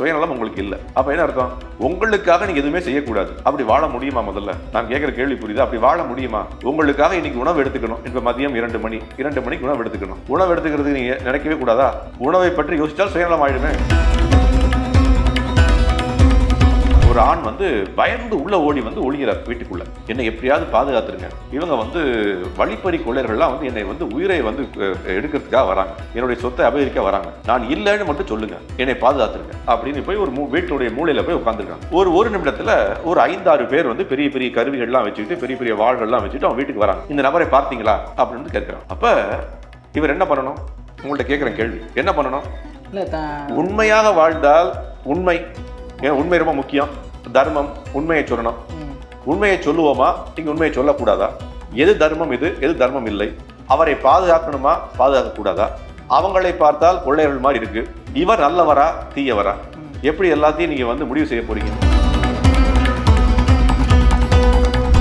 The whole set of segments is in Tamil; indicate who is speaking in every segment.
Speaker 1: சுயநலம் உங்களுக்கு இல்லை. அப்போ என்ன அர்த்தம்? உங்களுக்காக நீங்கள் எதுவுமே செய்யக்கூடாது. அப்படி வாழ முடியுமா முதல்ல? நான் கேட்குற கேள்வி புரியுது? அப்படி வாழ முடியுமா? உங்களுக்காக இன்னைக்கு உணவு எடுத்துக்கணும். இப்போ மதியம் இரண்டு மணி. இரண்டு மணிக்கு உணவு எடுத்துக்கணும். உணவு எடுத்துக்கிறதுக்கு நீங்கள் நினைக்கவே கூடாதா? உணவை பற்றி யோசிச்சால் சுயநலம் ஆயிடுமே. ஒரு ஆண் வந்து பயந்து உள்ள ஓடி வந்து ஒளிகிறார் வீட்டுக்குள்ள. என்னை எப்படியாவது பாதுகாத்துருங்க. இவங்க வந்து வழிப்பறி கொள்ளையர்கள்லாம் வந்து என்னை வந்து உயிரை வந்து எடுக்கிறதுக்காக வராங்க. என்னுடைய சொத்தை அபகரிக்க வராங்க. நான் இல்லைன்னு மட்டும் சொல்லுங்க. என்னை பாதுகாத்துருங்க. அப்படின்னு போய் ஒரு வீட்டுடைய மூலையில போய் உட்காந்துருக்காங்க ஒரு ஒரு நிமிடத்துல ஒரு ஐந்தாறு பேர் வந்து பெரிய பெரிய கருவிகள்லாம் வச்சுக்கிட்டு பெரிய பெரிய வாள்கள்லாம் வச்சுட்டு அவங்க வீட்டுக்கு வராங்க. இந்த நபரை பார்த்தீங்களா? அப்படின்னு கேட்கிறாங்க. அப்ப இவர் என்ன பண்ணணும்? உங்கள்ட்ட கேட்குறேன் கேள்வி. என்ன பண்ணணும்? உண்மையாக வாழ்ந்தால் உண்மை ஏன் உண்மை ரொம்ப முக்கியம். தர்மம் உண்மையை சொல்லணும். உண்மையை சொல்லுவோமா? நீங்க உண்மையை சொல்லக்கூடாதா? எது தர்மம் இது? எது தர்மம் இல்லை? அவரை பாதுகாக்கணுமா? பாதுகாக்க கூடாதா அவங்களை பார்த்தால் கொள்ளையர்கள் மாதிரி இருக்கு. இவர் நல்லவரா? தீயவரா? எப்படி எல்லாத்தையும் நீங்க வந்து முடிவு செய்ய போறீங்க?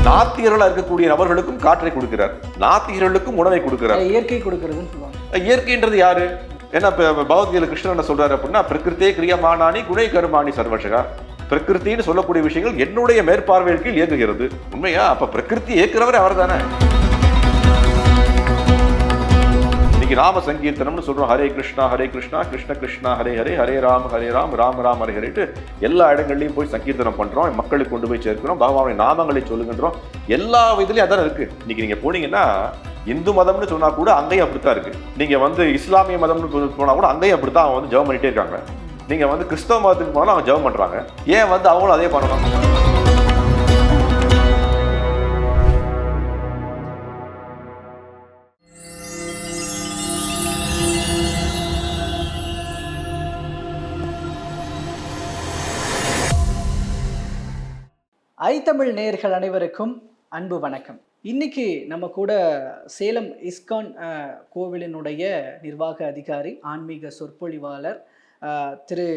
Speaker 1: நாத்திகர்களா இருக்கக்கூடிய நபர்களுக்கும் காற்றை கொடுக்கிறார். நாத்திகர்களுக்கும் உணவை கொடுக்கிறார்.
Speaker 2: இயற்கை சொல்லுவாங்க.
Speaker 1: இயற்கைன்றது யாரு? ஏன்னா இப்ப பகவத்கீதை கிருஷ்ணன் என்ன சொல்கிறார் அப்படின்னா பிரகிருத்தே கிரியமானானி குணை கருமானி சர்வஷகா. பிரகிருத்தின்னு சொல்லக்கூடிய விஷயங்கள் என்னுடைய மேற்பார்வையின் கீழ் இயங்குகிறது. உண்மையா? அப்ப பிரகிருத்தி இயக்குறவர் அவர் தானே இன்னைக்கு ராம சங்கீர்த்தனம்னு சொல்றோம். ஹரே கிருஷ்ணா ஹரே கிருஷ்ணா கிருஷ்ண கிருஷ்ணா ஹரே ஹரே ஹரே ராம் ஹரே ராம் ராம் ராம் ஹரே ஹரேட்டு எல்லா இடங்கள்லையும் போய் சங்கீர்த்தனம் பண்றோம். மக்களுக்கு கொண்டு போய் சேர்க்கிறோம். பகவானுடைய நாமங்களை சொல்லுகின்றோம். எல்லா விதிலையும் அதான் இருக்கு. இன்னைக்கு நீங்க போனீங்கன்னா இந்து மதம்னு சொன்னா கூட அங்கேயும் அப்படித்தான் இருக்கு. நீங்க வந்து இஸ்லாமிய மதம்னு போனால் போனா கூட அங்கேயும் அப்படித்தான் அவங்க வந்து ஜெபம் பண்ணிட்டே இருக்காங்க. நீங்க வந்து கிறிஸ்தவ மதத்துக்கு போனாலும் அவங்க ஜெபம் பண்றாங்க. ஏன் வந்து அவங்களும் அதே பண்ணணும்
Speaker 2: ஐத்தமிழ் நேயர்கள் அனைவருக்கும் அன்பு வணக்கம். இன்னைக்கு நம்ம கூட சேலம் இஸ்கான் கோவிலினுடைய நிர்வாக அதிகாரி ஆன்மீக சொற்பொழிவாளர் திரு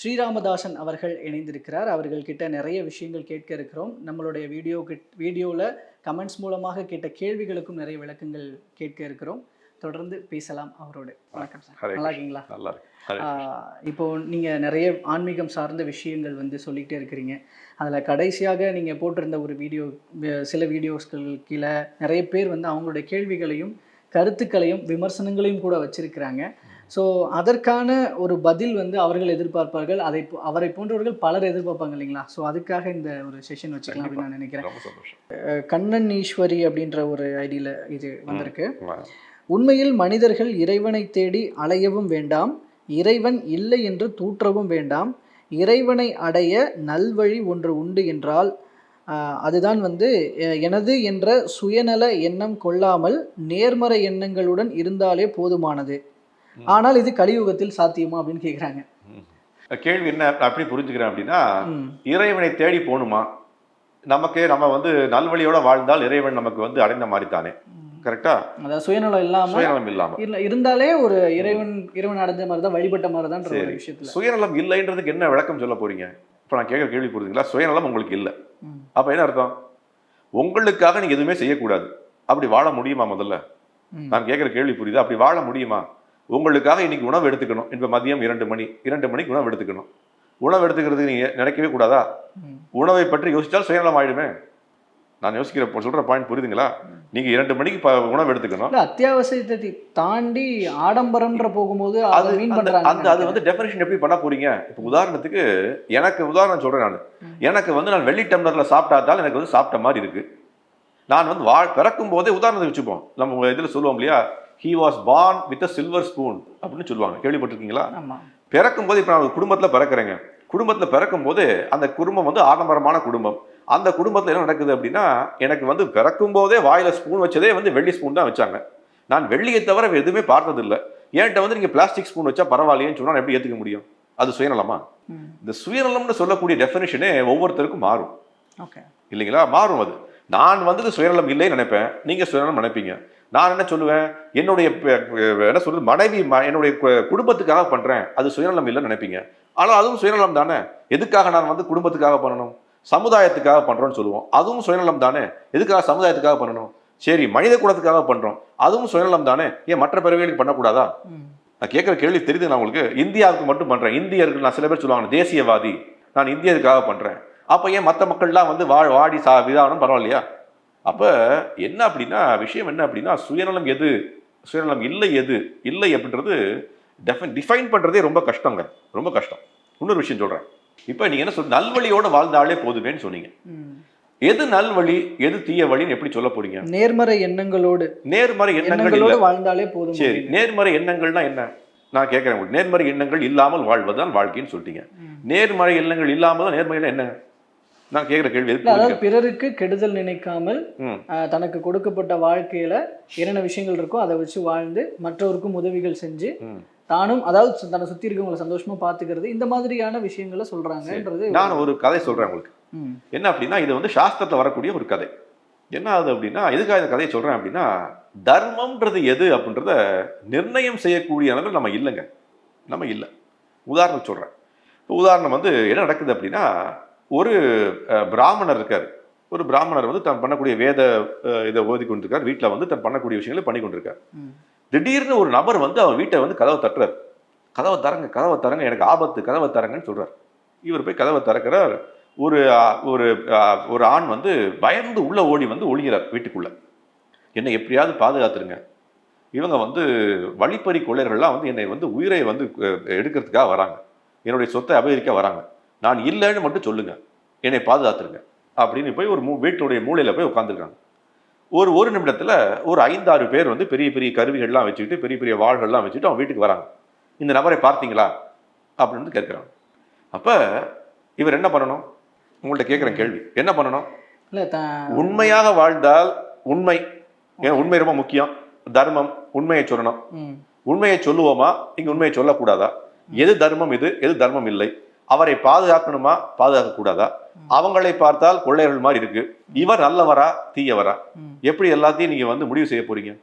Speaker 2: ஸ்ரீராமதாசன் அவர்கள் இணைந்திருக்கிறார். அவர்கள்கிட்ட நிறைய விஷயங்கள் கேட்க இருக்கிறோம். நம்மளுடைய வீடியோ வீடியோவில் கமெண்ட்ஸ் மூலமாக கேட்ட கேள்விகளுக்கும் நிறைய விளக்கங்கள் கேட்க இருக்கிறோம். தொடர்ந்து பேசலாம் அவரோடு. வணக்கம் சார். நல்லா இருக்கீங்களா
Speaker 1: நல்லா இருக்கு
Speaker 2: இப்போ நீங்கள் நிறைய ஆன்மீகம் சார்ந்த விஷயங்கள் வந்து சொல்லிக்கிட்டே இருக்கிறீங்க. அதில் கடைசியாக நீங்கள் போட்டிருந்த ஒரு வீடியோ சில வீடியோஸ்கள் கீழே நிறைய பேர் வந்து அவங்களுடைய கேள்விகளையும் கருத்துக்களையும் விமர்சனங்களையும் கூட வச்சிருக்கிறாங்க. ஸோ அதற்கான ஒரு பதில் வந்து அவர்கள் எதிர்பார்ப்பார்கள். அதை அவரை போன்றவர்கள் பலர் எதிர்பார்ப்பாங்க இல்லைங்களா? ஸோ அதுக்காக இந்த ஒரு செஷன் வச்சுக்கலாம் அப்படின்னு நான் நினைக்கிறேன். கண்ணன் ஈஸ்வரி அப்படின்ற ஒரு ஐடியில் இது வந்திருக்கு. உண்மையில் மனிதர்கள் இறைவனை தேடி அலையவும் வேண்டாம். இறைவன் இல்லை என்று தூற்றவும் வேண்டாம். இறைவனை அடைய நல்வழி ஒன்று உண்டு என்றால் அதுதான் வந்து எனது என்ற சுயநல எண்ணம் கொள்ளாமல் நேர்மறை எண்ணங்களுடன் இருந்தாலே போதுமானது. ஆனால் இது கலியுகத்தில் சாத்தியமா அப்படின்னு கேட்குறாங்க.
Speaker 1: கேள்வி என்ன நான் எப்படி புரிஞ்சுக்கிறேன் அப்படின்னா இறைவனை தேடி போகணுமா நமக்கு நம்ம வந்து நல்வழியோட வாழ்ந்தால் இறைவன் நமக்கு வந்து அடைந்த மாதிரி தானே. கரெக்டா?
Speaker 2: அதாவது சுயநலம் இல்லாம
Speaker 1: சுயநலம் இல்லாம.
Speaker 2: இல்ல- இருந்தாலே ஒரு இறைவன் இறைவன் அடைஞ்ச மாதிரி தான் வழிபட்ட மாதிரி தான் ஒரு
Speaker 1: சரி.
Speaker 2: விஷயத்துல.
Speaker 1: சுயநலம் இல்லைன்றதுக்கு என்ன விளக்கம் சொல்ல போறீங்க? இப்ப நான் கேட்குற கேள்வி புரியுதுங்களா சுயநலம் உங்களுக்கு இல்லை. அப்ப என்ன அர்த்தம்? உங்களுக்காக நீங்க எதுவுமே செய்யக்கூடாது. அப்படி வாழ முடியுமா முதல்ல. நான் கேட்குற கேள்வி புரியுது? அப்படி வாழ முடியுமா? உங்களுக்காக இன்னைக்கு உணவு எடுத்துக்கணும். இப்ப மதியம் இரண்டு மணி இரண்டு மணிக்கு உணவு எடுத்துக்கணும். உணவு எடுத்துக்கிறதுக்கு நீங்க நினைக்கவே கூடாதா. உணவை பற்றி யோசிச்சால் சுயநலம் ஆயிடுமே. நான் யோசிக்கிற சொல்ற பாயிண்ட் புரியுதுங்களா? நீங்க இரண்டு மணிக்கு ப- உணவு எடுத்துக்கணும்.
Speaker 2: அத்தியாவசியத்தை தாண்டி ஆடம்பரம்ன்ற போகும்போது
Speaker 1: அது
Speaker 2: மீன் பண்றாங்க
Speaker 1: அந்த அது வந்து டெஃபினேஷன் எப்படி பண்ண போறீங்க? இப்போ உதாரணத்துக்கு எனக்கு உதாரணம் சொல்றேன் நான். எனக்கு வந்து நான் வெள்ளி டம்ளர்ல சாப்பிட்டாதான் எனக்கு வந்து சாப்பிட்ட மாதிரி இருக்கு. நான் வந்து வா பிறக்கும் போதே உதாரணத்துக்கு வச்சுப்போம். நம்ம இதுல சொல்லுவோம் இல்லையா? He was born with a silver spoon அப்படின்னு சொல்லுவாங்க. கேள்விப்பட்டிருக்கீங்களா? பிறக்கும் போது இப்போ நான் குடும்பத்தில் பிறக்கிறேங்க. குடும்பத்தில் பிறக்கும் போது அந்த குடும்பம் வந்து ஆடம்பரமான குடும்பம். அந்த குடும்பத்தில் என்ன நடக்குது அப்படின்னா எனக்கு வந்து பிறக்கும் போதே வாயில ஸ்பூன் வச்சதே வந்து வெள்ளி ஸ்பூன் தான் வச்சாங்க. நான் வெள்ளியை தவிர எதுவுமே பார்த்தது இல்லை என்கிட்ட வந்து நீங்கள் பிளாஸ்டிக் ஸ்பூன் வச்சா பரவாயில்லையேன்னு சொன்னா நான் எப்படி ஏற்றுக்க முடியும்? அது சுயநலமா. இந்த சுயநலம்னு சொல்லக்கூடிய டெஃபினேஷனே ஒவ்வொருத்தருக்கும் மாறும்.
Speaker 2: ஓகே.
Speaker 1: இல்லைங்களா? மாறும் அது. நான் வந்து சுயநலம் இல்லைன்னு நினைப்பேன். நீங்க சுயநலம் நினைப்பீங்க. நான் என்ன சொல்லுவேன்? என்னுடைய என்ன சொல்றது? மனைவி என்னுடைய குடும்பத்துக்காக பண்றேன். அது சுயநலம் இல்லைன்னு நினைப்பீங்க. ஆனால் அதுவும் சுயநலம் தானே? எதுக்காக நான் வந்து குடும்பத்துக்காக பண்ணணும்? சமுதாயத்துக்காக பண்றோம்னு சொல்லுவோம். அதுவும் சுயநலம் தானே? எதுக்காக சமுதாயத்துக்காக பண்ணணும்? சரி மனித குலத்துக்காக பண்றோம். அதுவும் சுயநலம் தானே? ஏன் மற்ற பிறவிகளுக்கு பண்ணக்கூடாதா. நான் கேட்குற கேள்வி தெரியுது நான் உங்களுக்கு? இந்தியாவுக்கு மட்டும் பண்றேன். இந்தியர்கள் நான் சில பேர் சொல்லுவாங்க தேசியவாதி. நான் இந்தியருக்காக பண்றேன். அப்போ ஏன் மற்ற மக்கள்லாம் வந்து வா வாடி சா விதானம் பரவாயில்லையா? அப்போ என்ன அப்படின்னா விஷயம் என்ன அப்படின்னா சுயநலம் எது? சுயநலம் இல்லை எது? இல்லை அப்படின்றது டெஃபன் டிஃபைன் பண்ணுறதே ரொம்ப கஷ்டங்க. ரொம்ப கஷ்டம். இன்னொரு விஷயம் சொல்கிறேன் இப்போ நீங்கள் என்ன சொல் நல்வழியோட வாழ்ந்தாலே போதுமேன்னு சொன்னீங்க. எது நல்வழி எது தீய வழின்னு எப்படி சொல்ல போறீங்க?
Speaker 2: நேர்மறை எண்ணங்களோடு
Speaker 1: நேர்மறை எண்ணங்கள்
Speaker 2: எண்ணங்களோடு வாழ்ந்தாலே போதும்
Speaker 1: சரி நேர்மறை எண்ணங்கள்னா என்ன? நான் கேட்குறேன் உங்களுக்கு. நேர்மறை எண்ணங்கள் இல்லாமல் வாழ்வதுதான் வாழ்க்கைன்னு சொல்லிட்டீங்க. நேர்மறை எண்ணங்கள் இல்லாமல் தான் நேர்மையில என்ன? நான் கேட்குற கேள்வி
Speaker 2: அதாவது? பிறருக்கு கெடுதல் நினைக்காமல் தனக்கு கொடுக்கப்பட்ட வாழ்க்கையில என்னென்ன விஷயங்கள் இருக்கோ அதை வச்சு வாழ்ந்து மற்றவருக்கும் உதவிகள் செஞ்சு. தானும் அதாவது தன்னை சுத்தி இருக்கவங்களை சந்தோஷமா பாத்துக்கிறது இந்த மாதிரியான விஷயங்களை சொல்றாங்கன்றது
Speaker 1: நான் ஒரு கதை சொல்றேன் உங்களுக்கு. என்ன அப்படின்னா இது வந்து சாஸ்திரத்தில் வரக்கூடிய ஒரு கதை. என்ன ஆகுது அப்படின்னா எதுக்காக இந்த கதையை சொல்றேன் அப்படின்னா தர்மம்ன்றது எது அப்படின்றத நிர்ணயம் செய்யக்கூடிய அளவில் நம்ம இல்லைங்க. நம்ம இல்லை. உதாரணம் சொல்றேன். இப்போ உதாரணம் வந்து என்ன நடக்குது அப்படின்னா ஒரு பிராமணர் இருக்கார். ஒரு பிராமணர் வந்து தான் பண்ணக்கூடிய வேத இதை ஓதி கொண்டிருக்கார் வீட்டில் வந்து தன் பண்ணக்கூடிய விஷயங்களை பண்ணி கொண்டிருக்கார். திடீர்னு ஒரு நபர் வந்து அவன் வீட்டை வந்து கதவை தட்டுறாரு. கதவை தரங்க கதவை தரங்க எனக்கு ஆபத்து கதவை தரங்கன்னு சொல்கிறார் இவர் போய் கதவை திறக்கிறார். ஒரு ஒரு ஒரு ஆண் வந்து பயந்து உள்ள ஓடி வந்து ஒழிகிறார் வீட்டுக்குள்ளே. என்னை எப்படியாவது பாதுகாத்துருங்க. இவங்க வந்து வழிப்பறி கொள்ளையர்கள்லாம் வந்து என்னை வந்து உயிரை வந்து எடுக்கிறதுக்காக வராங்க. என்னுடைய சொத்தை அபகரிக்க வராங்க. நான் இல்லைன்னு மட்டும் சொல்லுங்கள் என்னை பாதுகாத்துருங்க. அப்படின்னு போய் ஒரு மூ வீட்டுடைய மூலையில் போய் உட்காந்துருக்காங்க ஒரு ஒரு நிமிடத்துல ஒரு ஐந்தாறு பேர் வந்து பெரிய பெரிய கருவிகள்லாம் வச்சுக்கிட்டு பெரிய பெரிய வாள்கள்லாம் வச்சுட்டு அவன் வீட்டுக்கு வராங்க. இந்த நபரை பார்த்தீங்களா? அப்படின்னு வந்து கேட்குறாங்க. அப்ப இவர் என்ன பண்ணணும்? உங்கள்ட்ட கேட்குறேன் கேள்வி. என்ன பண்ணணும்? உண்மையாக வாழ்ந்தால் உண்மை. ஏன்? உண்மை ரொம்ப முக்கியம். தர்மம் உண்மையை சொல்லணும். உண்மையை சொல்லுவோமா? இங்க உண்மையை சொல்லக்கூடாதா? எது தர்மம் இது? எது தர்மம் இல்லை? அவரை பாதுகாக்கணுமா? பாதுகாக்க கூடாதா அவங்களை பார்த்தால் கொள்ளையர்கள் மாதிரி இருக்கு. இவர் நல்லவரா தீயவரா. எப்படி எல்லாத்தையும் நீங்க வந்து முடிவு செய்ய போறீங்க?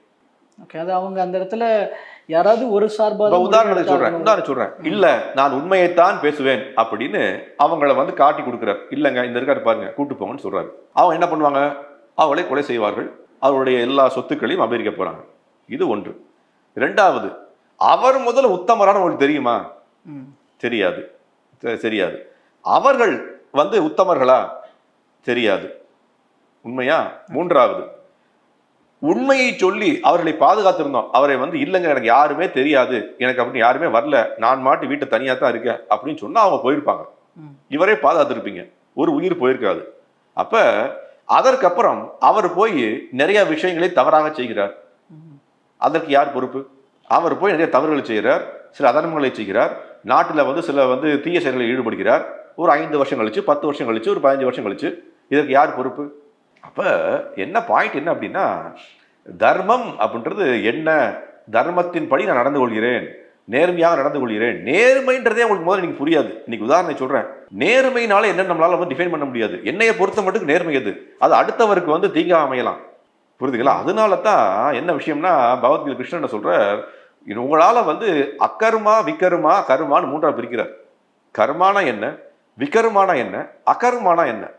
Speaker 2: ஓகே அது அவங்க அந்த இடத்துல யாராவது ஒரு சார்பாக
Speaker 1: உதாரணத்துக்கு சொல்றேன் உதாரணம் சொல்றேன். இல்ல நான் உண்மையைத்தான் பேசுவேன் அப்படின்னு அவங்கள வந்து காட்டி கொடுக்குறார். இல்லங்க இந்த இருக்காரு பாருங்க கூட்டு போங்கன்னு சொல்றாரு. அவங்க என்ன பண்ணுவாங்க? அவளை கொலை செய்வார்கள். அவருடைய எல்லா சொத்துக்களையும் அமெரிக்க போறாங்க. இது ஒன்று. ரெண்டாவது அவர் முதல்ல உத்தமரான உங்களுக்கு தெரியுமா. தெரியாது. தெரியாது. அவர்கள் வந்து உத்தமர்களா? தெரியாது. உண்மையா? மூன்றாவது உண்மையை சொல்லி அவர்களை பாதுகாத்திருந்தோம். அவரை வந்து இல்லைங்க எனக்கு யாருமே தெரியாது. எனக்கு அப்படின்னு யாருமே வரல. நான் மாட்டு வீட்டை தனியா தான் இருக்கேன். அப்படின்னு சொன்னா அவங்க போயிருப்பாங்க. இவரே பாதுகாத்திருப்பீங்க. ஒரு உயிர் போயிருக்காது. அப்ப அதற்கப்புறம் அவர் போய் நிறைய விஷயங்களை தவறாக செய்கிறார். அதற்கு யார் பொறுப்பு? அவர் போய் நிறைய தவறுகளை செய்கிறார். சில அதர்மங்களை செய்கிறார். நாட்டில் வந்து சில வந்து தீய செயல்களில் ஈடுபடுகிறார். ஒரு ஐந்து வருஷம் கழிச்சு பத்து வருஷம் கழிச்சு ஒரு பதினஞ்சு வருஷம் கழிச்சு இதற்கு யார் பொறுப்பு? அப்போ என்ன பாயிண்ட் என்ன அப்படின்னா தர்மம் அப்படின்றது என்ன? தர்மத்தின் படி நான் நடந்து கொள்கிறேன். நேர்மையாக நடந்து கொள்கிறேன். நேர்மைன்றதே உங்களுக்கு முதல்ல நீங்கள் புரியாது. இன்னைக்கு உதாரணம் சொல்கிறேன் நேர்மையினால என்ன நம்மளால வந்து டிஃபைன் பண்ண முடியாது. என்னைய பொறுத்த மட்டும் நேர்மை எது? அது அடுத்தவருக்கு வந்து தீங்கா அமையலாம். புரியுதுங்களா? அதனால தான் என்ன விஷயம்னா பகவத்கீதை கிருஷ்ணன் சொல்கிறார் உங்களால் வந்து அக்கர்மா விக்கர்மா கருமான்னு மூன்றா பிரிக்கிறார். கர்மானா என்ன? விகர்மானா என்ன? அகர்மானா என்ன?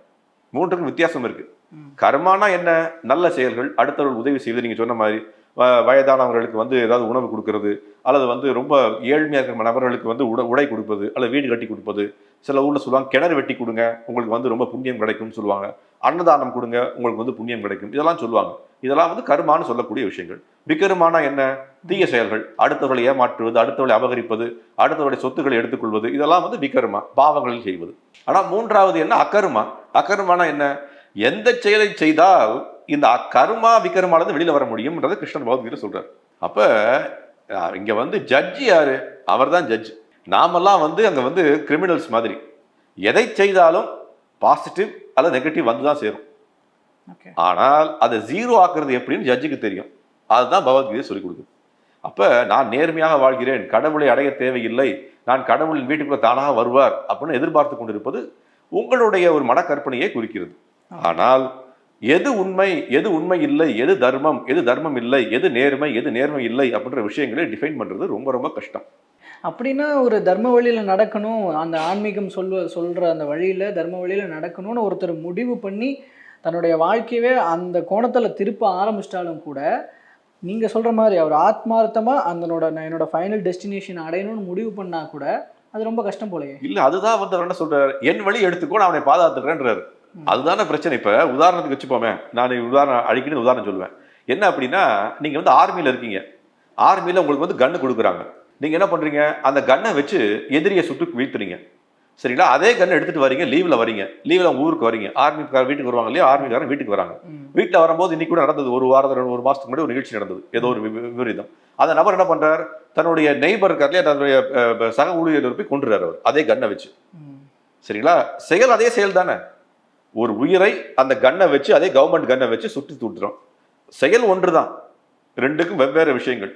Speaker 1: மூன்றுக்கும் வித்தியாசம் இருக்கு. கர்மானா என்ன? நல்ல செயல்கள் அடுத்தவர்கள் உதவி செய்வது நீங்க சொன்ன மாதிரி வ- வயதானவர்களுக்கு வந்து ஏதாவது உணவு கொடுக்கறது அல்லது வந்து ரொம்ப ஏழ்மையாக இருக்கிற நபர்களுக்கு வந்து உட உடை கொடுப்பது அல்லது வீடு கட்டி கொடுப்பது. சில ஊர்ல சொல்லுவாங்க கிணறு வெட்டி கொடுங்க உங்களுக்கு வந்து ரொம்ப புண்ணியம் கிடைக்கும்னு சொல்லுவாங்க. அன்னதானம் கொடுங்க உங்களுக்கு வந்து புண்ணியம் கிடைக்கும். இதெல்லாம் சொல்லுவாங்க. இதெல்லாம் வந்து கருமான்னு சொல்லக்கூடிய விஷயங்கள். விக்கருமானா என்ன? தீய செயல்கள் அடுத்தவர்களை ஏமாற்றுவது அடுத்தவர்களை அபகரிப்பது அடுத்தவருடைய சொத்துக்களை எடுத்துக்கொள்வது இதெல்லாம் வந்து விக்கருமா பாவங்களில் செய்வது. ஆனா மூன்றாவது என்ன? அக்கருமா அக்கருமானா என்ன? எந்த செயலை செய்தால் இந்த கருமா விக்கருமானது வெளியில வர முடியும்ன்றதை கிருஷ்ணன் பகவத்கீதை சொல்றாரு. அப்ப இங்க வந்து ஜட்ஜி யாரு? அவர்தான் ஜட்ஜ் நாமெல்லாம் வந்து அங்க வந்து கிரிமினல்ஸ் மாதிரி. எதை செய்தாலும் பாசிட்டிவ் அல்லது நெகட்டிவ் வந்து தான் சேரும்.
Speaker 2: ஓகே
Speaker 1: ஆனால் அதை ஜீரோ ஆக்குறது எப்படின்னு ஜட்ஜுக்கு தெரியும். அதுதான் பகவத்கீதை சொல்லிக் கொடுக்குது. அப்ப நான் நேர்மையாக வாழ்கிறேன் கடவுளை அடைய தேவையில்லை நான் கடவுளின் வீட்டுக்குள்ள தானாக வருவார் அப்படின்னு எதிர்பார்த்து கொண்டிருப்பது உங்களுடைய ஒரு மனக்கற்பனையை குறிக்கிறது. ஆனால் எது உண்மை எது உண்மை இல்லை எது தர்மம் எது தர்மம் இல்லை எது நேர்மை எது நேர்மை இல்லை அப்படின்ற விஷயங்களை டிஃபைன் பண்றது ரொம்ப ரொம்ப கஷ்டம்.
Speaker 2: அப்படின்னா ஒரு தர்ம வழியில நடக்கணும் அந்த ஆன்மீகம் சொல்வ சொல்ற அந்த வழியில தர்ம வழியில நடக்கணும்னு ஒருத்தர் முடிவு பண்ணி தன்னுடைய வாழ்க்கையவே அந்த கோணத்துல திருப்ப ஆரம்பிச்சிட்டாலும் கூட நீங்க சொல்ற மாதிரி அவர் ஆத்மார்த்தமா அதனோட நான் என்னோட ஃபைனல் டெஸ்டினேஷன் அடையணும்னு முடிவு பண்ணா கூட அது ரொம்ப கஷ்டம் போலயே.
Speaker 1: இல்ல அதுதான் வந்து அவர் என்ன சொல்றாரு? என் வழி எடுத்துக்கோ நான் அவனை பாதுகாத்துக்கிறேன்றாரு. அதுதானே பிரச்சனை இப்ப. உதாரணத்துக்கு வச்சுப்போமே. நான் உதாரணம் அடிக்கடி உதாரணம் சொல்லுவேன். என்ன அப்படின்னா நீங்க வந்து ஆர்மியில இருக்கீங்க. ஆர்மியில உங்களுக்கு வந்து கன்னு கொடுக்குறாங்க. நீங்க என்ன பண்றீங்க? அந்த கன்னை வச்சு எதிரியை சுட்டு வீழ்த்துறீங்க. சரிங்களா? அதே கன்னை எடுத்துட்டு வரீங்க லீவ்ல வரீங்க. லீவ்ல ஊருக்கு வரீங்க. ஆர்மிக்கார வீட்டுக்கு வருவாங்க இல்லையா? ஆர்மிக்காரன் வீட்டுக்கு வராங்க. வீட்டில் வரும்போது இன்னைக்கு கூட நடந்தது. ஒரு வாரத்தில் ஒரு மாசத்துக்கு முன்னாடி ஒரு நிகழ்ச்சி நடந்தது. ஏதோ ஒரு விபரீதம். அந்த நபர் என்ன பண்றார்? தன்னுடைய நெய்பர் இருக்கார் இல்லையா? தன்னுடைய சக ஊழியர் போய் கொண்டுறாரு அவர். அதே கன்னை வச்சு. சரிங்களா? செயல் அதே செயல் தானே. ஒரு உயிரை அந்த கன்னை வச்சு அதே கவர்மெண்ட் கன்னை வச்சு சுட்டு தூட்டுறோம் செயல் ஒன்றுதான். ரெண்டுக்கும் வெவ்வேறு விஷயங்கள்.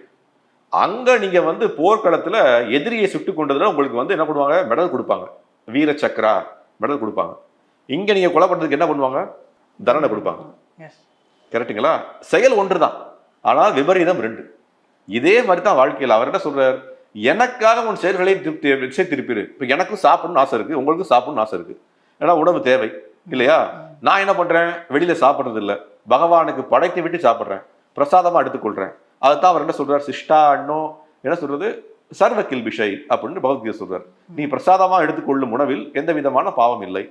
Speaker 1: அங்க நீங்க வந்து போர்க்களத்துல எதிரியை சுட்டு கொண்டதுல உங்களுக்கு வந்து என்ன பண்ணுவாங்க? மெடல் கொடுப்பாங்க. வீர சக்கரா மெடல் கொடுப்பாங்க. இங்க நீங்க கொலை பண்றதுக்கு என்ன பண்ணுவாங்க? தண்டனை கொடுப்பாங்க.
Speaker 2: Yes.
Speaker 1: கரெக்ட்டுங்களா? செயல் ஒன்றுதான். ஆனால் விபரீதம் ரெண்டு. இதே மாதிரி தான் வாழ்க்கையில் அவர் என்ன சொல்றார்? எனக்காக உன் செயல்களை திருப்தி திசை திருப்பிடு இப்போ எனக்கும் சாப்பிடணும்னு ஆசை இருக்கு. உங்களுக்கும் சாப்பிடணும்னு ஆசை இருக்கு. ஏன்னா உணவு தேவை. இல்லையா? நான் என்ன பண்றேன்? வெளியில சாப்பிட்றது இல்ல பகவானுக்கு படைத்து விட்டு சாப்பிட்றேன். பிரசாதமா எடுத்துக்கொள்றேன். அதுதான் அவர் என்ன சொல்றார்? சிஷ்டா அண்ணோ என்ன சொல்றது? சர்வ கில்பிஷை அப்படின்னு பகவத்கீதை சொல்றார். நீ பிரசாதமா எடுத்துக்கொள்ளும் உணவில் எந்த விதமான பாவம் இல்லை.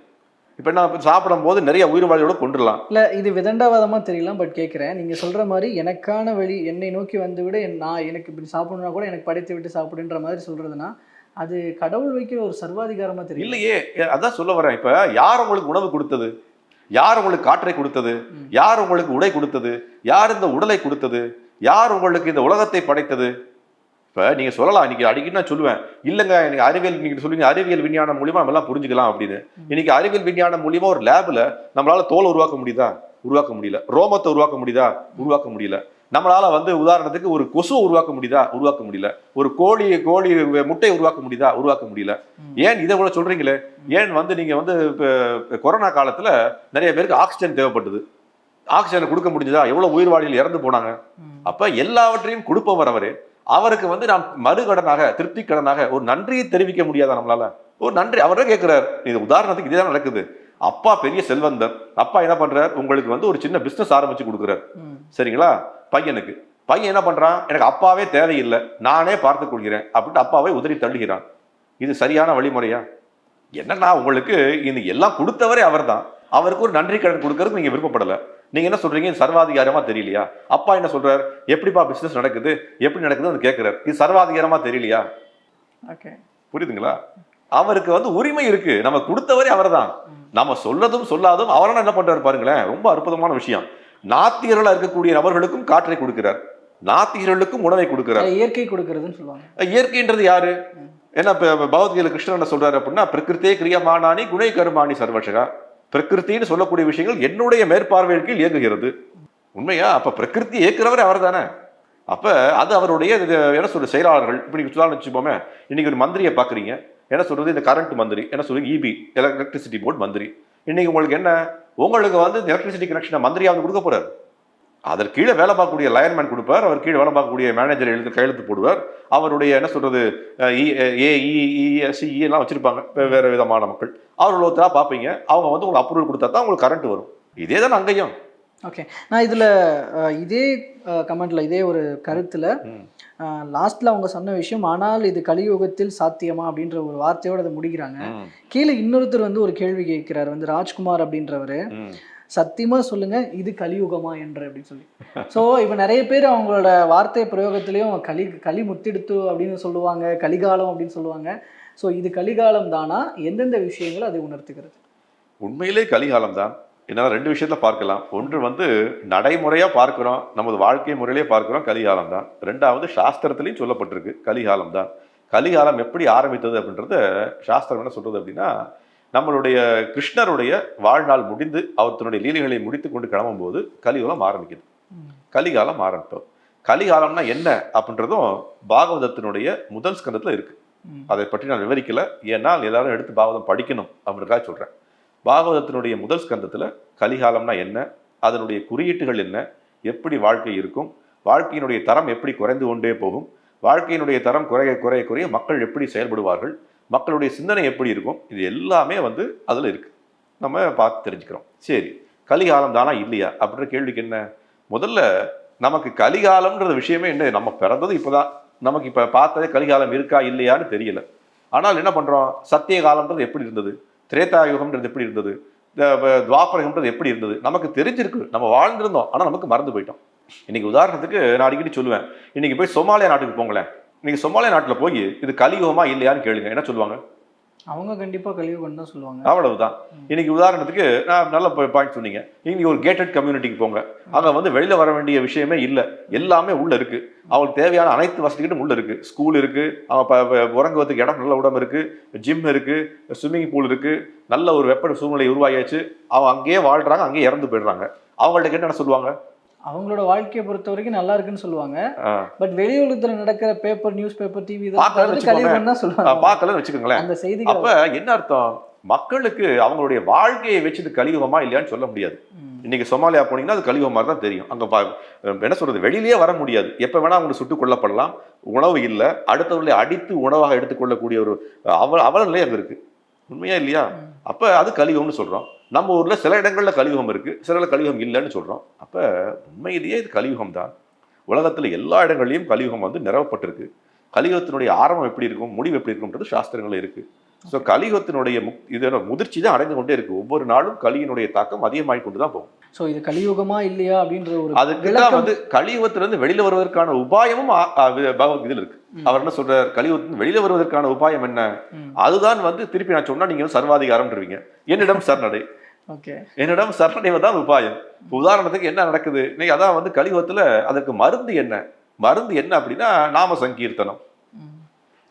Speaker 1: இப்ப என்ன சாப்பிடும் போது நிறைய உயிர்வாழியோட கொண்டுலாம்
Speaker 2: இல்ல இது விதண்டாவாதமா தெரியலாம் பட் கேட்குறேன் நீங்க சொல்ற மாதிரி எனக்கான வழி என்னை நோக்கி வந்து விட நான் எனக்கு இப்படி சாப்பிடணும்னா கூட எனக்கு படைத்து விட்டு சாப்பிடுன்ற மாதிரி சொல்றதுன்னா அது கடவுள் வைக்கிற ஒரு சர்வாதிகாரமா தெரியல.
Speaker 1: இல்லையே அதான் சொல்ல வரேன். இப்ப யார் உங்களுக்கு உணவு கொடுத்தது? யார் உங்களுக்கு காற்றை கொடுத்தது. யார் உங்களுக்கு உடை கொடுத்தது? யார் இந்த உடலை கொடுத்தது? யார் உங்களுக்கு இந்த உலகத்தை படைத்தது? இப்ப நீங்க சொல்லலாம் இன்னைக்கு அடிக்கடி நான் சொல்லுவேன். இல்லைங்க எனக்கு அறிவியல் நீங்க சொல்லுவீங்க அறிவியல் விஞ்ஞானம் மூலியமா நம்ம எல்லாம் புரிஞ்சுக்கலாம் அப்படின்னு. இன்னைக்கு அறிவியல் விஞ்ஞானம் மூலியமா ஒரு லேப்ல நம்மளால தோல் உருவாக்க முடியுதா? உருவாக்க முடியல. ரோமத்தை உருவாக்க முடியுதா? உருவாக்க முடியல. நம்மளால வந்து உதாரணத்துக்கு ஒரு கொசுவை உருவாக்க முடியுதா? உருவாக்க முடியல. ஒரு கோழி கோழி முட்டையை உருவாக்க முடியுதா? உருவாக்க முடியல. ஏன் இதை கூட சொல்றீங்களே? ஏன் வந்து நீங்க வந்து இப்ப கொரோனா காலத்துல நிறைய பேருக்கு ஆக்சிஜன் தேவைப்பட்டது. ஆக்சிஜன் கொடுக்க முடிஞ்சதா? எவ்வளவு உயிர்வாழிகள் இறந்து போனாங்க. அப்ப எல்லாவற்றையும் கொடுப்பவர் அவரு. அவருக்கு வந்து நாம் மறுகடனாக திருப்தி கடனாக ஒரு நன்றியை தெரிவிக்க முடியாதா நம்மளால? ஒரு நன்றி. அவரே கேட்கிறார் இது உதாரணத்துக்கு இதுதான் நடக்குது. அப்பா பெரிய செல்வந்தர். அப்பா என்ன பண்றார்? உங்களுக்கு வந்து ஒரு சின்ன பிசினஸ் ஆரம்பிச்சு கொடுக்குறார். சரிங்களா? பையனுக்கு. பையன் என்ன பண்றான்? எனக்கு அப்பாவே தேவையில்லை. நானே பார்த்துக் கொள்கிறேன் அப்படின்ட்டு அப்பாவை உதறி தள்ளுகிறான். இது சரியான வழிமுறையா? என்னன்னா உங்களுக்கு இது எல்லாம் கொடுத்தவரே அவர்தான். அவருக்கு ஒரு நன்றி கடன் கொடுக்கறதுக்கு நீங்க விருப்பப்படல. நீங்க என்ன சொல்றீங்க? சர்வாதிகாரமா தெரியலையா? அப்பா என்ன சொல்றார்? எப்படிப்பா பிசினஸ் நடக்குது? எப்படி நடக்குதுன்னு கேட்கிறார் இது சர்வாதிகாரமா தெரியலையா?
Speaker 2: ஓகே
Speaker 1: புரியுதுங்களா? அவருக்கு வந்து உரிமை இருக்கு. நம்ம கொடுத்தவரே அவர்தான்.
Speaker 2: ம்.
Speaker 1: நம்ம சொல்லதும் சொல்லாதும் அவரெல்லாம் என்ன பண்றாரு பாருங்களேன். ரொம்ப அற்புதமான விஷயம். நாத்திகர்களா இருக்கக்கூடிய நபர்களுக்கும் காற்றை கொடுக்கிறார். நாத்திகர்களுக்கும் உணவை கொடுக்கிறார்.
Speaker 2: இயற்கை கொடுக்கறதுன்னு சொல்லுவாங்க.
Speaker 1: இயற்கைன்றது யாரு?
Speaker 2: ம்.
Speaker 1: என்ன இப்ப பகவத்கீதை கிருஷ்ணன் என்ன சொல்றாரு அப்படின்னா பிரகிருத்தே கிரியமானானி குணை கருமானி சர்வசகா. பிரகிருத்தின்னு சொல்லக்கூடிய விஷயங்கள் என்னுடைய மேற்பார்வையின் கீழ் இயங்குகிறது. உண்மையா? அப்ப பிரகிருதி இயக்குறவர் அவர் தானே அப்ப அது அவருடைய இது என்ன சொல்ற செயலாளர்கள். இப்படி சொல்லலாம்னு வச்சுப்போமே இன்னைக்கு ஒரு மந்திரியை பாக்குறீங்க. என்ன சொல்றது இந்த கரண்ட் மந்திரி என்ன சொல்றது இபி எலக்ட்ரிசிட்டி போர்டு மந்திரி. இன்னைக்கு உங்களுக்கு என்ன? உங்களுக்கு வந்து எலக்ட்ரிசிட்டி கனெக்ஷனை மந்திரியா அவங்க கொடுக்க போறாரு. அதற்கு கீழே வேலை பார்க்கக்கூடிய லயன்மேன் கொடுப்பார். அவர் கீழே வேலை பார்க்கக்கூடிய மேனேஜர் எழுத்து கையெழுத்து போடுவார். அவருடைய என்ன சொல்றது ஏஇஎஸ்சி எல்லாம் வச்சிருப்பாங்க. வேறு விதமான மக்கள். அவர்கள் ஒருத்தரா பார்ப்பீங்க. அவங்க வந்து உங்களுக்கு அப்ரூவல் கொடுத்தா தான் உங்களுக்கு கரண்ட் வரும். இதே தான் அங்கேயும்.
Speaker 2: ஓகே நான் இதில் இதே கமெண்ட்ல இதே ஒரு கருத்தில். லாஸ்ட்ல அவங்க சொன்ன விஷயம் ஆனால் இது கலியுகத்தில் சாத்தியமா? அப்படின்ற ஒரு வார்த்தையோட அதை முடிக்கிறாங்க. கீழே இன்னொருத்தர் வந்து ஒரு கேள்வி கேட்கிறார். வந்து ராஜ்குமார் அப்படின்றவர். சத்தியமாக சொல்லுங்கள் இது கலியுகமா என்று அப்படின்னு சொல்லி. ஸோ இப்போ நிறைய பேர் அவங்களோட வார்த்தை பிரயோகத்துலேயும் களி களி முத்திடுத்து அப்படின்னு சொல்லுவாங்க கலிகாலம் அப்படின்னு சொல்லுவாங்க. ஸோ இது கலிகாலம் தானா எந்தெந்த விஷயங்கள் அதை உணர்த்துகிறது?
Speaker 1: உண்மையிலே கலிகாலம் தான் என்னால் ரெண்டு விஷயத்தில் பார்க்கலாம். ஒன்று வந்து நடைமுறையாக பார்க்குறோம் நமது வாழ்க்கை முறையிலே பார்க்குறோம் கலிகாலம் தான் ரெண்டாவது சாஸ்திரத்திலையும் சொல்லப்பட்டிருக்கு கலிகாலம் தான் கலிகாலம் எப்படி ஆரம்பித்தது அப்படின்றத சாஸ்திரம் என்ன சொல்கிறது அப்படின்னா நம்மளுடைய கிருஷ்ணருடைய வாழ்நாள் முடிந்து அவர் தன்னுடைய லீலைகளை முடித்து கொண்டு கிளம்பும்போது கலிகாலம் ஆரம்பிக்குது. கலிகாலம் ஆரம்பித்தோம் கலிகாலம்னா என்ன அப்படின்றதும் பாகவதத்தினுடைய முதல் ஸ்கந்தத்துல இருக்கு. அதை பற்றி நான் விவரிக்கல. ஏன்னா எல்லாரும் எடுத்து பாகவதம் படிக்கணும் அப்படின்றதுக்காக சொல்றேன். பாகவதத்தினுடைய முதல் ஸ்கந்தத்துல கலிகாலம்னா என்ன? அதனுடைய குறியீட்டுகள் என்ன? எப்படி வாழ்க்கை இருக்கும்? வாழ்க்கையினுடைய தரம் எப்படி குறைந்து கொண்டே போகும்? வாழ்க்கையினுடைய தரம் குறைய குறைய குறைய மக்கள் எப்படி செயல்படுவார்கள்? மக்களுடைய சிந்தனை எப்படி இருக்கும்? இது எல்லாமே வந்து அதில் இருக்குது நம்ம பார்த்து தெரிஞ்சுக்கிறோம். சரி கலிகாலம் தானா இல்லையா? அப்படின்ற கேள்விக்கு என்ன? முதல்ல நமக்கு கலிகாலம்ன்ற விஷயமே என்ன? நம்ம பிறந்தது இப்போதான். நமக்கு இப்போ பார்த்ததே கலிகாலம் இருக்கா இல்லையான்னு தெரியல. ஆனால் என்ன பண்ணுறோம் சத்திய காலம்ன்றது எப்படி இருந்தது? திரேதாயுகம்ன்றது எப்படி இருந்தது? துவாபரகம்ன்றது எப்படி இருந்தது? நமக்கு தெரிஞ்சிருக்கு. நம்ம வாழ்ந்திருந்தோம். ஆனால் நமக்கு மறந்து போயிட்டோம். இன்னைக்கு உதாரணத்துக்கு நான் அடிக்கடி சொல்லுவேன். இன்னைக்கு போய் சொமாலியா நாட்டுக்கு போங்களேன். இன்னைக்கு சொமாலியா நாட்டில் போய் இது கலியுகமா இல்லையான்னு கேளுங்க. என்ன சொல்லுவாங்க?
Speaker 2: அவங்க கண்டிப்பா கலியுகம் தான் சொல்லுவாங்க.
Speaker 1: அவ்வளவுதான். இன்னைக்கு உதாரணத்துக்கு நான் நல்ல பாயிண்ட் சொன்னீங்க. இன்னைக்கு ஒரு கேட்டட் கம்யூனிட்டிக்கு போங்க. அங்க வந்து வெளியில வர வேண்டிய விஷயமே இல்லை. எல்லாமே உள்ள இருக்கு. அவங்களுக்கு தேவையான அனைத்து வசதிகளும் உள்ள இருக்கு. ஸ்கூல் இருக்கு. அவங்க ப- ப- உறங்குவதற்கு இடம் நல்ல இடம் இருக்கு. ஜிம் இருக்கு. ஸ்விம்மிங் பூல் இருக்கு. நல்ல ஒரு வெப்ப சூழ்நிலை உருவாகியாச்சு. அவங்க அங்கேயே வாழ்றாங்க அங்கேயே இறந்து போயிடுறாங்க. அவங்கள்ட்ட கேட்டு என்ன சொல்லுவாங்க?
Speaker 2: அவங்களோட வாழ்க்கையை பொறுத்த வரைக்கும் நல்லா இருக்குன்னு சொல்லுவாங்க. பட் வெளியுலகத்துல நடக்கிற பேப்பர் நியூஸ் பேப்பர் டிவி
Speaker 1: பார்க்கலன்னு வச்சுக்கோங்களேன்.
Speaker 2: அந்த செய்திகள்
Speaker 1: அப்ப என்ன அர்த்தம்? மக்களுக்கு அவங்களுடைய வாழ்க்கையை வச்சு கலியுகமா இல்லையான்னு சொல்ல முடியாது. இன்னைக்கு சொமாலியா போனீங்கன்னா அது கலியுகம் மாதிரி தான் தெரியும். அங்க என்ன சொல்றது? வெளியிலேயே வர முடியாது. எப்ப வேணா அவங்க சுட்டுக் கொல்லப்படலாம். உணவு இல்லை. அடுத்தவர்களை அடித்து உணவாக எடுத்துக்கொள்ளக்கூடிய ஒரு அவல அவல நிலை அங்க இருக்கு. உண்மையா இல்லையா?
Speaker 2: அப்போ
Speaker 1: அப்ப அது கலியுகம்னு சொல்றோம். நம்ம ஊர்ல சில இடங்கள்ல கலியுகம் இருக்கு சில கலியுகம் இல்லைன்னு சொல்றோம். அப்ப உண்மையிலேயே இது கலியுகம் தான் உலகத்துல எல்லா இடங்கள்லயும் கலியுகம் வந்து நிறவப்பட்டிருக்கு. கலியுகத்தினுடைய ஆரம்பம் எப்படி இருக்கும் முடிவு எப்படி இருக்கும்ன்றது சாஸ்திரங்கள் இருக்கு. ஸோ கலியுகத்தினுடைய முக் இதோட முதிர்ச்சி தான் அடைந்து கொண்டே இருக்கு. ஒவ்வொரு நாளும் கலியினுடைய தாக்கம் அதிகமாகி கொண்டு தான் போகும்.
Speaker 2: சோ இது கலியுகமா இல்லையா அப்படின்ற ஒரு
Speaker 1: அதுக்கு தான்
Speaker 2: விளக்கம்.
Speaker 1: வந்து கலியுகத்திலிருந்து வெளியில வருவதற்கான உபாயமும் பகவத்கீதையில் இருக்கு. அவர் என்ன சொல்றார்? கலியுகத்திலிருந்து வெளியில வருவதற்கான உபாயம் என்ன. அதுதான் வந்து திருப்பி நான் சொன்னா நீங்க சர்வாதிகாரம்ன்றீங்க என்னிடம் சரணடை. என்னிடம் சரணடைவது தான் உபாயம். உதாரணத்துக்கு என்ன நடக்குது? இன்னைக்கு அதான் வந்து கலியுகத்துல அதற்கு மருந்து என்ன? மருந்து என்ன அப்படின்னா நாம சங்கீர்த்தனம்.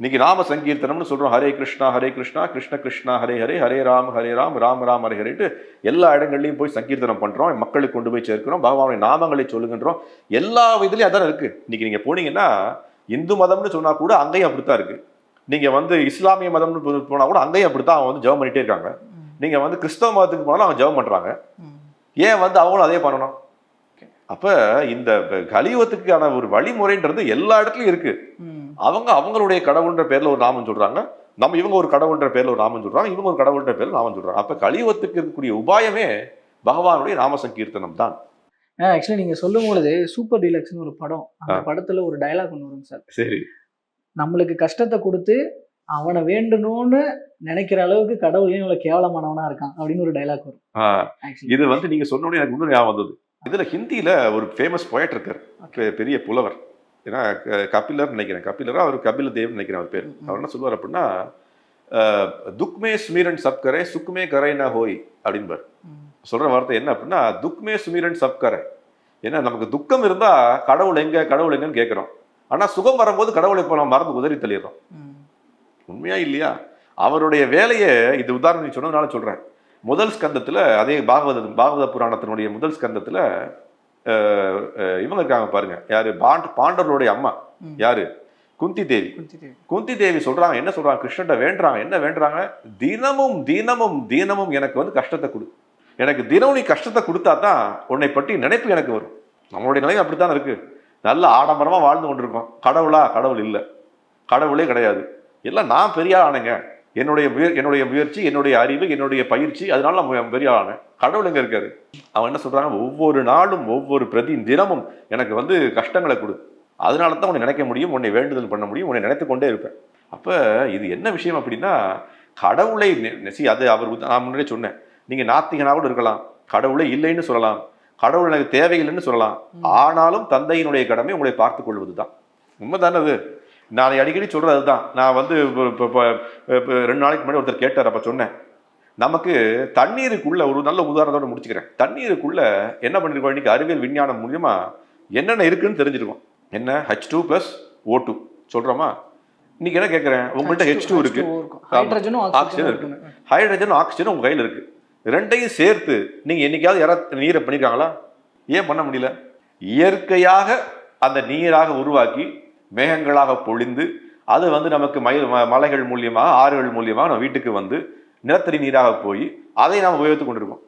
Speaker 1: இன்னைக்கு நாம சங்கீர்த்தனம்னு சொல்றோம் ஹரே கிருஷ்ணா ஹரே கிருஷ்ணா கிருஷ்ண கிருஷ்ணா ஹரே ஹரே ஹரே ராம் ஹரே ராம் ராம் ராம் ஹரே ஹரேட்டு எல்லா இடங்கள்லையும் போய் சங்கீர்த்தனம் பண்றோம் மக்களுக்கு கொண்டு போய் சேர்க்கிறோம் பகவானுடைய நாமங்களை சொல்லுகின்றோம். எல்லா இதுலயும் அதான் இருக்கு. இன்னைக்கு நீங்க போனீங்கன்னா இந்து மதம்னு சொன்னா கூட அங்கேயும் அப்படித்தான் இருக்கு. நீங்க வந்து இஸ்லாமிய மதம்னு போ- போனா கூட அங்கேயும் அப்படித்தான் அவங்க வந்து ஜெபம் பண்ணிட்டே இருக்காங்க. நீங்க வந்து கிறிஸ்தவ மதத்துக்கு போனாலும் அவங்க ஜெபம் பண்றாங்க. ஏன் வந்து அவங்களும் அதே பண்ணணும்? அப்ப இந்த கலியுகத்துக்கான ஒரு வழிமுறைன்றது எல்லா இடத்துலயும் இருக்கு. அவங்க அவங்களுடைய கடவுள்ன்ற பேர்ல ஒரு நாமம் சொல்றாங்க. நம்ம இவங்க ஒரு கடவுள்ன்ற பேர்ல ஒரு நாமம் சொல்றாங்க. இவங்க ஒரு கடவுள்ன்ற பேர்ல நாமம் சொல்றாங்க. அப்ப கலியுகத்துக்கு இருக்கக்கூடிய உபாயமே பகவானுடைய நாம சங்கீர்த்தனம் தான்
Speaker 2: ஆக்சுவலி நீங்க சொல்லும் பொழுது சூப்பர் டீலக்ஸ்னு ஒரு படம். அந்த. படத்துல ஒரு டயலாக் ஒன்று வரும் சார்.
Speaker 1: சரி.
Speaker 2: நம்மளுக்கு கஷ்டத்தை கொடுத்து அவனை வேண்டணும்னு நினைக்கிற அளவுக்கு கடவுளையும் இவ்வளவு கேவலமானவனா இருக்கான் அப்படின்னு ஒரு டைலாக் வரும்.
Speaker 1: இது வந்து நீங்க சொன்ன உடனே எனக்கு இன்னும் ஞாபகம் வந்தது. இதுல ஹிந்தியில ஒரு ஃபேமஸ் poet இருக்கார். பெரிய புலவர். ஏன்னா கபிலர் நினைக்கிறேன். கபிலரா? அவர் கபில தேவ் நினைக்கிறேன் அவர் பேர். அவர் என்ன சொல்லுவார் அப்படின்னா துக்மே சுமீரன் சப் கரை சுக்மே கரை ந ஹோய் அப்படின்பார் சொல்ற வார்த்தை என்ன அப்படின்னா துக்மே சுமீரன் சப் கரை ஏன்னா நமக்கு துக்கம் இருந்தா கடவுள் எங்க கடவுள் எங்கன்னு கேட்கிறோம் ஆனா சுகம் வரும்போது கடவுளை இப்போ நம்ம மறந்து உதறி தள்ளிடுறோம். உண்மையா இல்லையா? அவருடைய வேலையை இது உதாரணம் சொன்னதுனால சொல்றேன். முதல் ஸ்கந்தத்துல அதே பாகவத பாகவத புராணத்தினுடைய முதல் ஸ்கந்தத்துல இவங்க இருக்காங்க பாருங்க. யாரு? பாண்ட் பாண்டவருடைய அம்மா. யாரு? குந்தி தேவி. குந்தி தேவி. சொல்றாங்க என்ன சொல்றாங்க? கிருஷ்ணன்ட்ட வேண்டுறாங்க. என்ன வேண்டுறாங்க? தினமும் தினமும் தினமும் எனக்கு வந்து கஷ்டத்தை கொடு. எனக்கு தினமும் நீ கஷ்டத்தை கொடுத்தா தான் உன்னை பற்றி நினைப்பு எனக்கு வரும். நம்மளுடைய நிலைமை அப்படித்தான் இருக்கு. நல்ல ஆடம்பரமா வாழ்ந்து கொண்டிருக்கோம். கடவுளா? கடவுள் இல்லை. கடவுளே கிடையாது. எல்லாம் நான் பெரிய ஆளுங்க என்னுடைய முய என்னுடைய முயற்சி என்னுடைய அறிவு என்னுடைய பயிற்சி அதனால நான் பெரிய ஆனேன் கடவுள் எங்க இருக்காரு? அவன் என்ன சொல்றாங்க? ஒவ்வொரு நாளும் ஒவ்வொரு பிரதி தினமும் எனக்கு வந்து கஷ்டங்களை கொடு. அதனால தான் உன்னை நினைக்க முடியும் உன்னை வேண்டுதல் பண்ண முடியும் உன்னை நினைத்து கொண்டே இருப்பேன். அப்ப இது என்ன விஷயம் அப்படின்னா கடவுளை நெசி அது அவர் நான் முன்னாடியே சொன்னேன். நீங்க நாத்திகனா கூட இருக்கலாம். கடவுளே இல்லைன்னு சொல்லலாம். கடவுள் எனக்கு தேவையில்லைன்னு சொல்லலாம். ஆனாலும் தந்தையினுடைய கடமை உங்களை பார்த்துக் கொள்வதுதான். உண்மைதானே அது? நான் அடிக்கடி சொல்றது அதுதான். நான் வந்து இப்போ ரெண்டு நாளைக்கு முன்னாடி ஒருத்தர் கேட்டார் அப்ப சொன்னேன். நமக்கு தண்ணீருக்குள்ள ஒரு நல்ல உதாரணத்தோட முடிச்சுக்கிறேன். தண்ணீருக்குள்ள என்ன பண்ணிருக்கோம்? இன்னைக்கு அறிவியல் விஞ்ஞானம் மூலியமா என்னென்ன இருக்குன்னு தெரிஞ்சிருக்கோம். என்ன? H two plus O two சொல்றோமா? இன்னைக்கு என்ன கேட்குறேன் உங்கள்கிட்ட ஹெச் டூ இருக்கு.
Speaker 2: ஹைட்ரஜனும்
Speaker 1: ஆக்சிஜன்
Speaker 2: ஆக்சிஜனும்
Speaker 1: இருக்கு.
Speaker 2: இருக்கு
Speaker 1: ஹைட்ரஜன் ஆக்சிஜன் உங்க கையில் இருக்கு. ரெண்டையும் சேர்த்து நீங்க என்னைக்காவது யாரா நீரை பண்ணிருக்காங்களா? ஏன் பண்ண முடியல? இயற்கையாக அந்த நீராக உருவாக்கி மேகங்களாக பொழிந்து அது வந்து நமக்கு மயில் மலைகள் மூலியமாக ஆறுகள் மூலியமாக நம்ம வீட்டுக்கு வந்து நிலத்தடி நீராக போய் அதை நாம் உபயோகித்துக் கொண்டிருக்கோம்.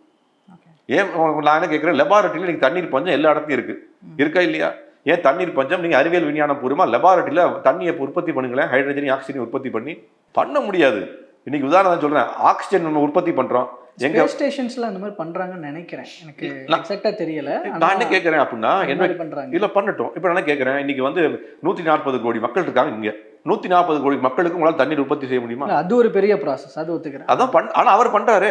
Speaker 1: ஏன் நான் என்ன கேட்குறேன் லெபார்ட்டரியில் நீங்க தண்ணீர் பஞ்சம் எல்லா இடத்துலையும் இருக்கு.
Speaker 2: ம்.
Speaker 1: இருக்கா இல்லையா? ஏன் தண்ணீர் பஞ்சம்? நீங்க அறிவியல் விஞ்ஞானம் பூர்வமா லெபார்ட்டரியில தண்ணியை உற்பத்தி பண்ணுங்களேன் ஹைட்ரஜன் ஆக்சிஜன் உற்பத்தி பண்ணி பண்ண முடியாது. இன்னைக்கு உதாரணம் சொல்றேன் ஆக்சிஜன் நம்ம உற்பத்தி பண்றோம். எங்க
Speaker 2: ஸ்டேஷன்ஸ்ல அந்த மாதிரி பண்றாங்கன்னு நினைக்கிறேன். எனக்கு எக்ஸாக்டா தெரியல.
Speaker 1: நான் என்ன கேட்கறேன் அப்படின்னா என்ன
Speaker 2: பண்றாங்க.
Speaker 1: இல்ல பண்ணட்டும். இப்போ நான் கேட்கறேன் இன்னைக்கு வந்து நூத்தி நாற்பது கோடி மக்கள் இருக்காங்க இங்க. நூத்தி நாற்பது கோடி மக்களுக்கு உங்களால தண்ணீர் உற்பத்தி செய்ய முடியுமா?
Speaker 2: அது ஒரு பெரிய ப்ராசஸ் அது ஒத்துக்கிறேன்.
Speaker 1: அதான் பண் ஆனா அவர் பண்றாரு.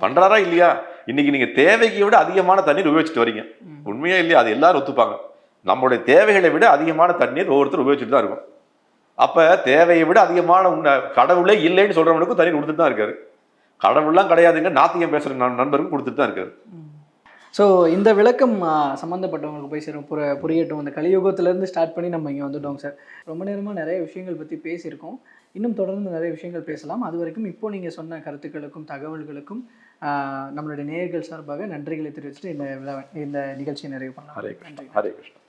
Speaker 1: பண்றாரா இல்லையா? இன்னைக்கு நீங்க தேவைக்கு விட அதிகமான தண்ணீர் உபயோகிச்சுட்டு வரீங்க. உண்மையா இல்லையா? அது எல்லாரும் ஒத்துப்பாங்க. நம்மளுடைய தேவைகளை விட அதிகமான தண்ணீர் ஒவ்வொருத்தரும் உபயோகிச்சுட்டு தான் இருக்கும். அப்ப தேவையை விட அதிகமான உன்ன கடவுளே இல்லைன்னு சொல்றவனுக்கும் தண்ணீர் கொடுத்துட்டு தான் இருக்காரு. கடவுள்லாம் கிடையாதுங்க. நாத்தியம் பேசுற நண்- நண்பருக்கும் கொடுத்துட்டு தான் இருக்காரு.
Speaker 2: ஸோ இந்த விளக்கம் சம்மந்தப்பட்டவங்களுக்கு போய் சேரும் புற புரியட்டும். இந்த கலியுகத்திலேருந்து ஸ்டார்ட் பண்ணி நம்ம இங்கே வந்துட்டோம் சார் ரொம்ப நேரமாக நிறைய விஷயங்கள் பற்றி பேசியிருக்கோம். இன்னும் தொடர்ந்து நிறைய விஷயங்கள் பேசலாம். அது வரைக்கும் இப்போ நீங்கள் சொன்ன கருத்துக்களுக்கும் தகவல்களுக்கும் நம்மளுடைய நேயர்கள் சார்பாக நன்றிகளை தெரிவிச்சுட்டு இந்த விழா இந்த நிகழ்ச்சியை நிறைவு பண்ணலாம்.
Speaker 1: ஹரே கிருஷ்ணா. ஹரே கிருஷ்ணா.